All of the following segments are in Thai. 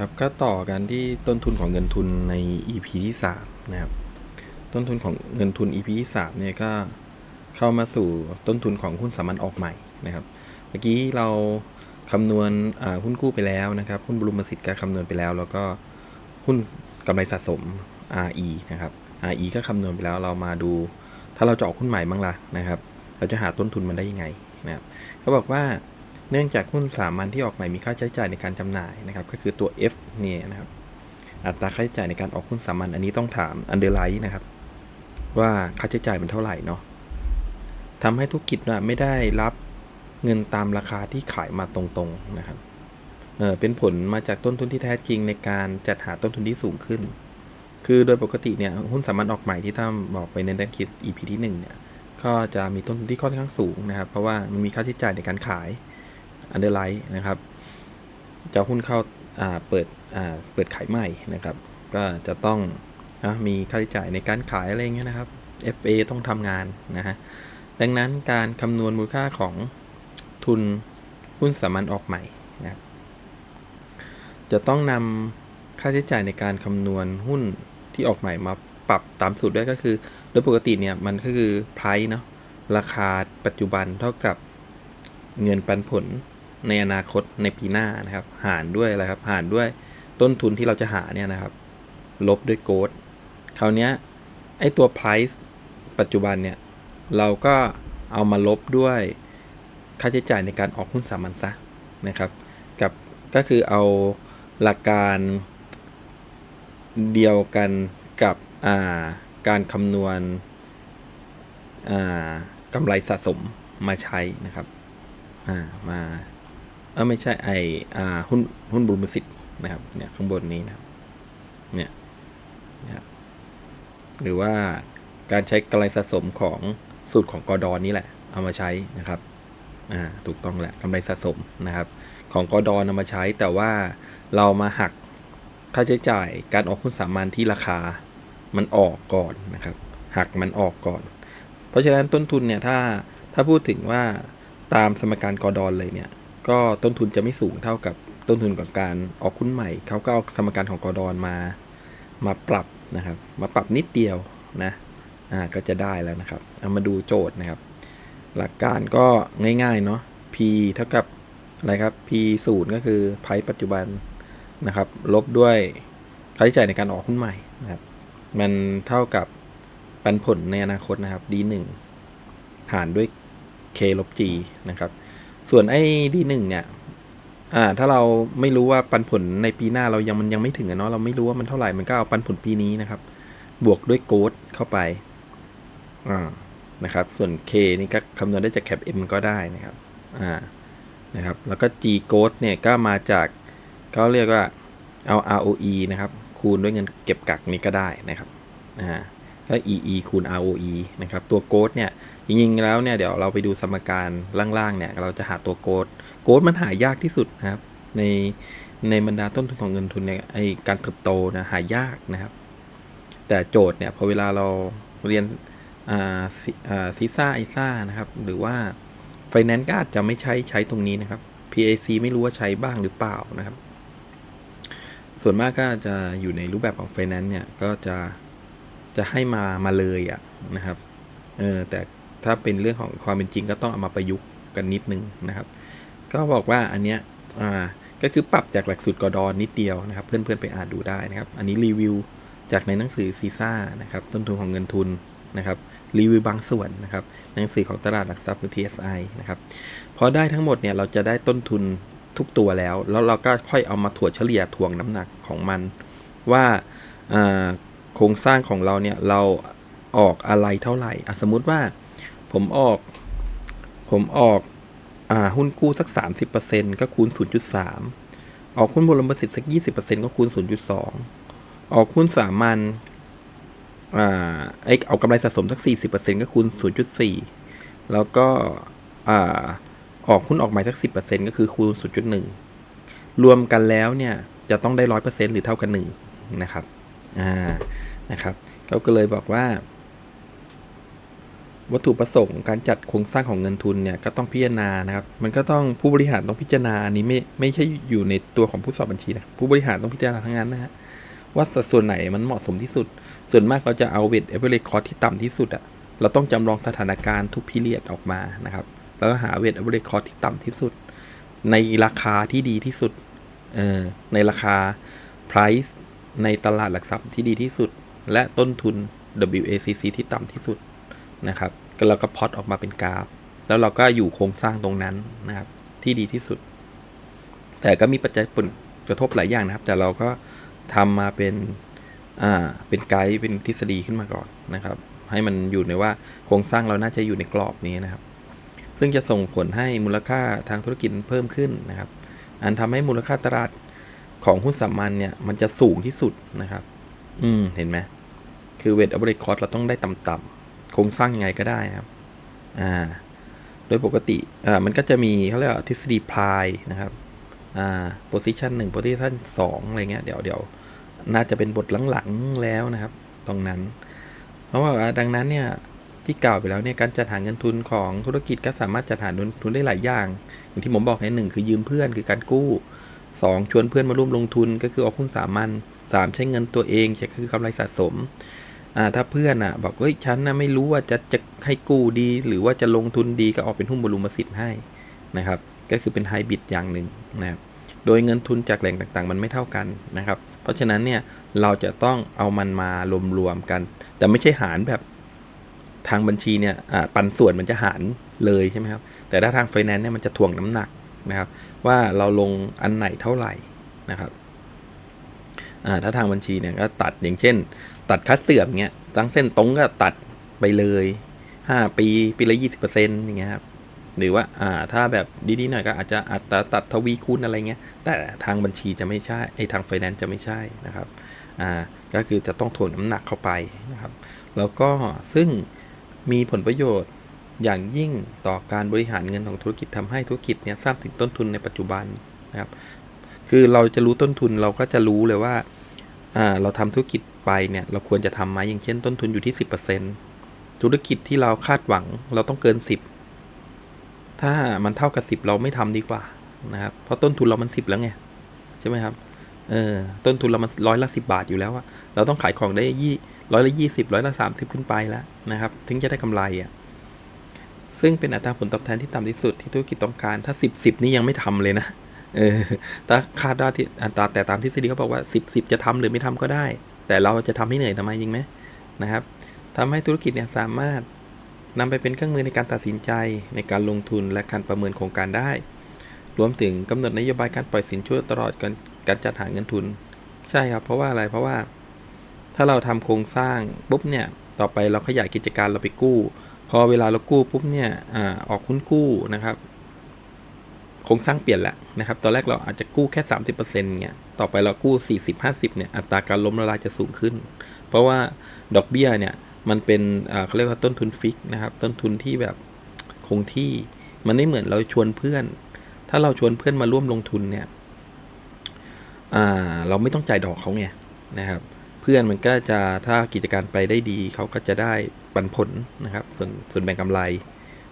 ครับก็ต่อกันที่ต้นทุนของเงินทุนใน EP ที่3นะครับ ต้นทุนของเงินทุน EP ที่3เนี่ยก็เข้ามาสู่ต้นทุนของหุ้นสามัญออกใหม่นะครับ เมื่อกี้เราคำนวณหุ้นกู้ไปแล้วนะครับ หุ้นบรูมสิทธิ์ก็คำนวณไปแล้ว แล้วก็หุ้นกำไรสะสม RE นะครับ RE ก็คำนวณไปแล้วเรามาดู ถ้าเราจะออกหุ้นใหม่บ้างล่ะนะครับ เราจะหาต้นทุนมันได้ยังไงนะครับเขาบอกว่า เนื่องจากหุ้นสามัญที่ออกใหม่มีค่าใช้จ่ายในการจำหน่ายนะครับก็คือตัว F เนี่ยนะครับอัตราค่าใช้จ่ายในการออกหุ้นสามัญอันนี้ต้องถาม underline นะครับ ว่าค่าใช้จ่ายมันเท่าไหร่เนาะทำให้ธุรกิจน่ะไม่ได้รับเงินตามราคาที่ขายมาตรงๆนะครับเออเป็นผลมาจากต้นทุนที่แท้จริงในการจัดหาต้นทุนที่สูงขึ้น คือโดยปกติเนี่ยหุ้นสามัญออกใหม่ที่ท่านบอกไปในนักคิด EP ที่หนึ่งเนี่ยก็จะมีต้นทุนที่ค่อนข้างสูงนะครับ เพราะว่ามันมีค่าใช้จ่ายในการขาย underline นะครับจะหุ้นเข้าาเปิดเปิดขายใหม่นะครับ ก็จะต้องนะมีค่าใช้จ่ายในการขายอะไรเงี้ยนะครับ FA ต้องทำงานนะฮะดังนั้นการคำนวณมูลค่าของทุนหุ้นสามัญออกใหม่นะจะต้องนำค่าใช้จ่ายในการคำนวณหุ้นที่ออกใหม่มาปรับตามสูตรด้วยก็คือ โดยปกติเนี่ยมันก็คือ price เนาะราคาปัจจุบันเท่ากับเงินปันผล ในอนาคตในปีหน้านะครับ หารด้วยอะไรครับ หารด้วยต้นทุนที่เราจะหาเนี่ยนะครับ ลบด้วยโกดคราวเนี้ยไอตัว price ปัจจุบันเนี่ย เราก็เอามาลบด้วยค่าใช้จ่ายในการออกหุ้นสามัญซะนะครับ กับก็คือเอาหลักการเดียวกันกับาการคำนวณอ่ากำไรสะสมมาใช้นะครับอ่ามา เออไม่ใช่ไออ่าหุ้นหุ้นบรูมสิทธิ์นะครับเนี่ยข้างบนนี้นะครับเนี่ยนะครับหรือว่าการใช้กำไรสะสมของสูตรของกอดอนนี่แหละ เอามาใช้นะครับอ่าถูกต้องแหละกำไรสะสมนะครับ ของกอดอนเอามาใช้แต่ว่าเรามาหักค่าใช้จ่ายการออกหุ้นสามัญที่ราคามันออกก่อนนะครับ หักมันออกก่อน เพราะฉะนั้นต้นทุนเนี่ยถ้าถ้าพูดถึงว่าตามสมการกอดอนเลยเนี่ย ก็ต้นทุนจะไม่สูงเท่ากับต้นทุนของการออกหุ้นใหม่ เขาก็เอาสมการของกอดอนมามาปรับนะครับ มาปรับนิดเดียวนะอ่าก็จะได้แล้วนะครับเอามาดูโจทย์นะครับ หลักการก็ง่ายๆเนาะ P เท่ากับอะไรครับ P ศูนย์ก็คือไพปัจจุบันนะครับ ลบด้วยค่าใช้จ่ายในการออกหุ้นใหม่นะครับ มันเท่ากับปันผลในอนาคตนะครับ D 1หารด้วย K ลบ G นะครับ ส่วนไอ้ D 1เนี่ย อ่า ถ้าเราไม่รู้ว่าปันผลในปีหน้าเรายังมันยังไม่ถึงอะเนาะ เราไม่รู้ว่ามันเท่าไหร่ มันก็เอาปันผลปีนี้นะครับ บวกด้วยโกดเข้าไป อ่า นะครับ ส่วน K นี่ก็คำนวณได้จากแคป M ก็ได้นะครับ อ่า นะครับ แล้วก็ G code เนี่ยก็มาจากเขาเรียกว่าเอา ROE นะครับ คูณด้วยเงินเก็บกักนี้ก็ได้นะครับ อ่าก็ EE คูณ ROE นะครับ ตัวโกดเนี่ย จริงๆแล้วเนี่ยเดี๋ยวเราไปดูสมการล่างๆเนี่ยเราจะหาตัวโกดโกดมันหายากที่สุดนะครับในในบรรดาต้นทุนของเงินทุนเนี่ยไอการเติบโตนะหายากนะครับ แต่โจทย์เนี่ยพอเวลาเราเรียนอ่าซิซ่าไอซ่านะครับ หรือว่าไฟแนนซ์ก็อาจจะไม่ใช้ใช้ตรงนี้นะครับ PAC ไม่รู้ว่าใช้บ้างหรือเปล่านะครับ ส่วนมากก็จะอยู่ในรูปแบบของไฟแนนซ์เนี่ยก็จะจะให้มามาเลยอะนะครับเออแต่ ถ้าเป็นเรื่องของความเป็นจริงก็ต้องเอามาประยุกต์กันนิดนึงนะครับ ก็บอกว่าอันเนี้ยอ่าก็คือปรับจากหลักสูตรกอดอนนิดเดียวนะครับ เพื่อนๆไปอ่านดูได้นะครับ อันนี้รีวิวจากในหนังสือซีซ่านะครับต้นทุนของเงินทุนนะครับรีวิวบางส่วนนะครับหนังสือของตลาดหลักทรัพย์คือ TSI นะครับพอได้ทั้งหมดเนี่ยเราจะได้ต้นทุนทุกตัวแล้ว แล้วเราก็ค่อยเอามาถั่วเฉลี่ยทวงน้ำหนักของมัน ว่าโครงสร้างของเราเนี่ยเราออกอะไรเท่าไหร่สมมุติว่า ผมออก ผมออกอ่าหุ้นกู้สัก 30%ก็คูณ 0.3 ออกหุ้นบรมสิทธิ์สัก 20%ก็คูณ 0.2 ออกหุ้นสามัญอ่าไอเอากำไรสะสมสัก 40%ก็คูณ 0.4 แล้วก็อ่าออกหุ้นออกใหม่สัก 10%ก็คือคูณ 0.1 รวมกันแล้วเนี่ยจะต้องได้ 100%หรือเท่ากัน1นะครับ อ่า นะครับ เขาก็เลยบอกว่า วัตถุประสงค์การจัดโครงสร้างของเงินทุนเนี่ยก็ต้องพิจารณานะครับ มันก็ต้องผู้บริหารต้องพิจารณาอันนี้ไม่ไม่ใช่อยู่ในตัวของผู้สอบบัญชีนะผู้บริหารต้องพิจารณาทั้งนั้นนะฮะว่าสัดส่วนไหนมันเหมาะสมที่สุด ส่วนมากเราจะเอาเวทเอเวอเรสต์คอร์ที่ต่ำที่สุดอะเราต้องจำลองสถานการณ์ทุกพีเรียดออกมานะครับ แล้วก็หาเวทเอเวอเรสต์คอร์ที่ต่ำที่สุด ในราคาที่ดีที่สุดเออในราคา price ในตลาดหลักทรัพย์ที่ดีที่สุด และต้นทุน WACC ที่ต่ำที่สุด นะครับก็เราก็พอตออกมาเป็นกราฟ แล้วเราก็อยู่โครงสร้างตรงนั้นนะครับ ที่ดีที่สุด แต่ก็มีปัจจัยผลกระทบหลายอย่างนะครับ แต่เราก็ทำมาเป็นอ่าเป็นไกด์เป็นทฤษฎีขึ้นมาก่อนนะครับ ให้มันอยู่ในว่าโครงสร้างเราน่าจะอยู่ในกรอบนี้นะครับ ซึ่งจะส่งผลให้มูลค่าทางธุรกิจเพิ่มขึ้นนะครับ อันทำให้มูลค่าตลาดของหุ้นสามัญเนี่ยมันจะสูงที่สุดนะครับ อืม เห็นไหม คือเวท average cost เราต้องได้ต่ำๆ โครงสร้างยังไงก็ได้นะครับ อ่า โดยปกติ อ่า มันก็จะมีเขาเรียกว่าทฤษฎีพลายนะครับ อ่า position 1 position 2อะไรเงี้ย เดี๋ยวเดี๋ยวน่าจะเป็นบทหลังๆแล้วนะครับ ตรงนั้น เพราะว่าดังนั้นเนี่ยที่กล่าวไปแล้วเนี่ยการจัดหาเงินทุนของธุรกิจก็สามารถจัดหาเงินทุนได้หลายอย่าง อย่างที่ผมบอกในหนึ่งคือยืมเพื่อนคือการกู้สองชวนเพื่อนมาร่วมลงทุนก็คือเอาหุ้นสามัญสามใช้เงินตัวเองจะคือกำไรสะสม อ่าถ้าเพื่อนอะบอกเฮ้ยฉันนะไม่รู้ว่าจะจะให้กู้ดี หรือว่าจะลงทุนดีก็ออกเป็นหุ้นบรรลุมสิทธิ์ให้นะครับ ก็คือเป็นไฮบริดอย่างหนึ่งนะครับ โดยเงินทุนจากแหล่งต่างๆ มันไม่เท่ากันนะครับ เพราะฉะนั้นเนี่ยเราจะต้องเอามันมารวมๆกัน แต่ไม่ใช่หารแบบทางบัญชีเนี่ยอ่าปันส่วนมันจะหารเลยใช่ไหมครับ แต่ถ้าทางไฟแนนซ์เนี่ยมันจะถ่วงน้ำหนักนะครับ ว่าเราลงอันไหนเท่าไหร่นะครับอ่าถ้าทางบัญชีเนี่ยก็ตัดอย่างเช่น ตัดคัดเสื่อมเงี้ยตั้งเส้นตรงก็ตัดไปเลย5ปีปีละ20%อย่างเงี้ยครับหรือว่าอ่าถ้าแบบดีๆหน่อยก็อาจจะอัตราตัดทวีคูณอะไรเงี้ย แต่ทางบัญชีจะไม่ใช่ไอทางไฟแนนซ์จะไม่ใช่นะครับอ่าก็คือจะต้องถ่วงน้ำหนักเข้าไปนะครับ แล้วก็ซึ่งมีผลประโยชน์อย่างยิ่งต่อการบริหารเงินของธุรกิจทำให้ธุรกิจเนี่ยทราบถึงต้นทุนในปัจจุบันนะครับ คือเราจะรู้ต้นทุนเราก็จะรู้เลยว่าอ่าเราทำธุรกิจ ไปเนี่ยเราควรจะทำไหมอย่างเช่นต้นทุนอยู่ที่ 10%ธุรกิจที่เราคาดหวังเราต้องเกิน 10 ถ้ามันเท่ากับ 10 เราไม่ทำดีกว่านะครับเพราะต้นทุนเรามัน 10 แล้วไงใช่ไหมครับเออต้นทุนเรามันร้อยละ10 บาทอยู่แล้วอะเราต้องขายของได้ยี่ร้อยละยี่สิบร้อยละสามสิบขึ้นไปแล้วนะครับ ถึงจะได้กำไรอะซึ่งเป็นอัตราผลตอบแทนที่ต่ำที่สุดที่ธุรกิจต้องการ ถ้าสิบสิบนี่ยังไม่ทำเลยนะ เออถ้าคาดว่าที่อัตราแต่ตามทฤษฎีเขาบอกว่าสิบสิบจะทำหรือไม่ทำก็ได้ แต่เราจะทำให้เหนื่อยทำไมจริงไหมนะครับทำให้ธุรกิจเนี่ยสามารถนำไปเป็นเครื่องมือในการตัดสินใจในการลงทุนและการประเมินโครงการได้ รวมถึงกำหนดนโยบายการปล่อยสินเชื่อตลอดการการจัดหาเงินทุน ใช่ครับ เพราะว่าอะไรเพราะว่า ถ้าเราทำโครงสร้างปุ๊บเนี่ยต่อไปเราขยายกิจการเราไปกู้ พอเวลาเรากู้ปุ๊บเนี่ยอาออกหุ้นกู้นะครับโครงสร้างเปลี่ยนแหละนะครับ ตอนแรกเราอาจจะกู้แค่ 30%เนี่ย ต่อไปเรากู้ 40-50เนี่ยอัตราการล้มละลายจะสูงขึ้น เพราะว่าดอกเบี้ยเนี่ยมันเป็นเขาเรียกว่าต้นทุนฟิกนะครับต้นทุนที่แบบคงที่มันไม่เหมือนเราชวนเพื่อน ถ้าเราชวนเพื่อนมาร่วมลงทุนเนี่ยเราไม่ต้องจ่ายดอกเขาไงนะครับ เพื่อนมันก็จะถ้ากิจการไปได้ดีเขาก็จะได้ปันผลนะครับ ส่วนส่วนแบ่งกำไร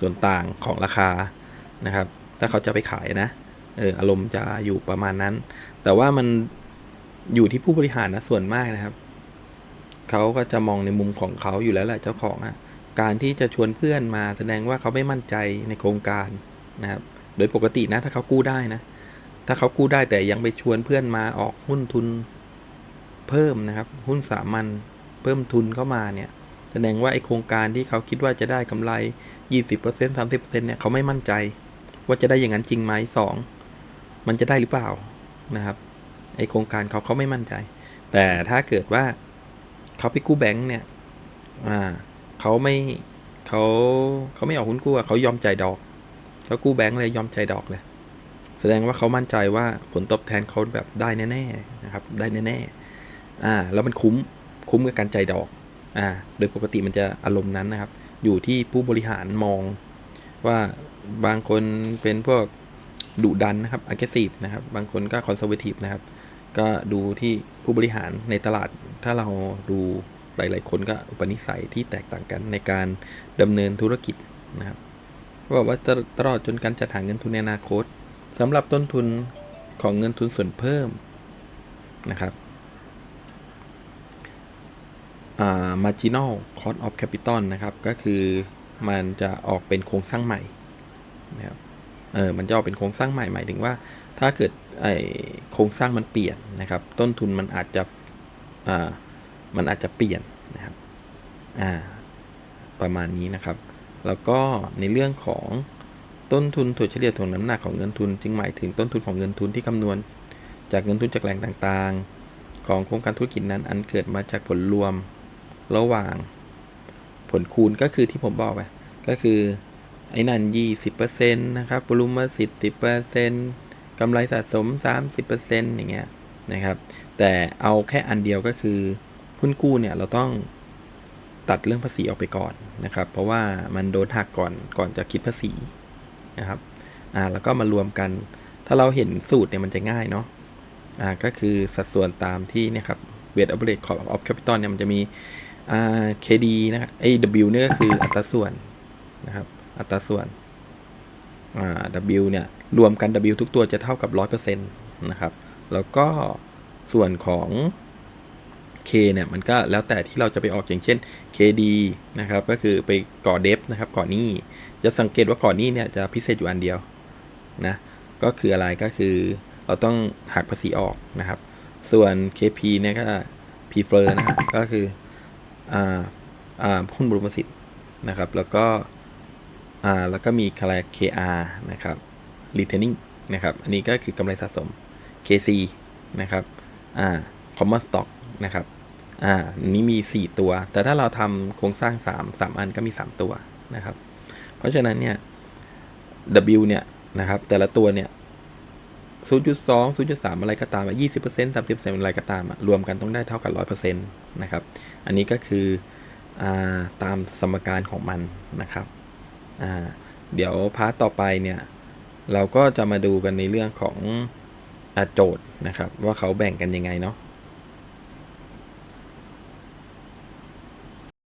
ส่วนต่างของราคานะครับ ถ้าเขาจะไปขายนะ เอออารมณ์จะอยู่ประมาณนั้น แต่ว่ามันอยู่ที่ผู้บริหารนะส่วนมากนะครับเขาก็จะมองในมุมของเขาอยู่แล้วแหละเจ้าของอะการที่จะชวนเพื่อนมาแสดงว่าเขาไม่มั่นใจในโครงการนะครับ โดยปกตินะถ้าเขากู้ได้นะ ถ้าเขากู้ได้แต่ยังไปชวนเพื่อนมาออกหุ้นทุนเพิ่มนะครับ หุ้นสามัญเพิ่มทุนเข้ามาเนี่ย แสดงว่าไอโครงการที่เขาคิดว่าจะได้กำไร 20% 30%เนี่ยเขาไม่มั่นใจ ว่าจะได้อย่างนั้นจริงไหมสอง มันจะได้หรือเปล่านะครับไอโครงการเขาเขาไม่มั่นใจ แต่ถ้าเกิดว่าเขาไปกู้แบงค์เนี่ยอ่าเขาไม่เขาเขาไม่ออกหุ้นกู้เขายอมจ่ายดอกเขากู้แบงค์เลยยอมจ่ายดอกเลย แสดงว่าเขามั่นใจว่าผลตอบแทนเขาแบบได้แน่ๆนะครับ ได้แน่ๆอ่าแล้วมันคุ้มคุ้มกับการจ่ายดอกอ่าโดยปกติมันจะอารมณ์นั้นนะครับ อยู่ที่ผู้บริหารมองว่าบางคนเป็นพวก ดุดันนะครับ aggressive นะครับ บางคนก็ conservative นะครับ ก็ดูที่ผู้บริหารในตลาด ถ้าเราดูหลาย ๆ คนก็อุปนิสัยที่แตกต่างกันในการดำเนินธุรกิจนะครับบอกว่าจะตลอดจนการจัดหาเงินทุนในอนาคตสำหรับต้นทุนของเงินทุนส่วนเพิ่มนะครับอ่า marginal cost of capital นะครับ ก็คือมันจะออกเป็นโครงสร้างใหม่นะครับ เออมันจะออกเป็นโครงสร้างใหม่หมายถึงว่า ถ้าเกิดไอโครงสร้างมันเปลี่ยนนะครับ ต้นทุนมันอาจจะอ่ามันอาจจะเปลี่ยนนะครับอ่าประมาณนี้นะครับ แล้วก็ในเรื่องของต้นทุนถั่วเฉลี่ยถ่วงน้ำหนักของเงินทุน จึงหมายถึงต้นทุนของเงินทุนที่คำนวณ จากเงินทุนจากแหล่งต่างๆ ของโครงการธุรกิจนั้น อันเกิดมาจากผลรวมระหว่างผลคูณก็คือที่ผมบอกไปก็คือ ไอ้นั่นยี่สิบเปอร์เซ็นต์นะครับปรุมาสิทธิ์สิบเปอร์เซ็นต์กำไรสะสมสามสิบเปอร์เซ็นต์อย่างเงี้ยนะครับ แต่เอาแค่อันเดียวก็คือหุ้นกู้เนี่ยเราต้องตัดเรื่องภาษีออกไปก่อนนะครับ เพราะว่ามันโดนหักก่อนก่อนจะคิดภาษีนะครับอ่าแล้วก็มารวมกัน ถ้าเราเห็นสูตรเนี่ยมันจะง่ายเนาะอ่าก็คือสัดส่วนตามที่เนี่ยครับ weight average cost of capital เนี่ยมันจะมีอ่า KD นะครับไอ้ W เนี่ยก็คืออัตราส่วนนะครับ อัตราส่วนอ่า W เนี่ย รวมกัน W ทุกตัวจะเท่ากับ 100%นะครับ แล้วก็ส่วนของ K เนี่ย มันก็แล้วแต่ที่เราจะไปออกอย่างเช่น KD นะครับ ก็คือไปก่อเดฟนะครับ ก่อหนี้ จะสังเกตว่าก่อหนี้เนี่ยจะพิเศษอยู่อันเดียวนะ ก็คืออะไรก็คือเราต้องหักภาษีออกนะครับ ส่วน KP เนี่ยก็ P f l e r นะครับ ก็คืออ่าอ่าหุ้นบรมสิทธิ์นะครับ แล้วก็ แล้วก็มีคารา KR นะครับ retaining นะครับ อันนี้ก็คือกำไรสะสม KC นะครับอ่า common stock นะครับอ่าอันนี้มี 4 ตัว แต่ถ้าเราทำโครงสร้าง 3 3 อันก็มี 3 ตัวนะครับ เพราะฉะนั้นเนี่ย W เนี่ยนะครับ แต่ละตัวเนี่ย0.2 0.3 อะไรก็ตามอะ20% 30%อะไรก็ตามอะรวมกันต้องได้เท่ากับ100%นะครับ อันนี้ก็คืออาตามสมการของมันนะครับ อ่าเดี๋ยวพาร์ตต่อไปเนี่ยเราก็จะมาดูกันในเรื่องของอโจทย์นะครับ ว่าเขาแบ่งกันยังไงเนาะ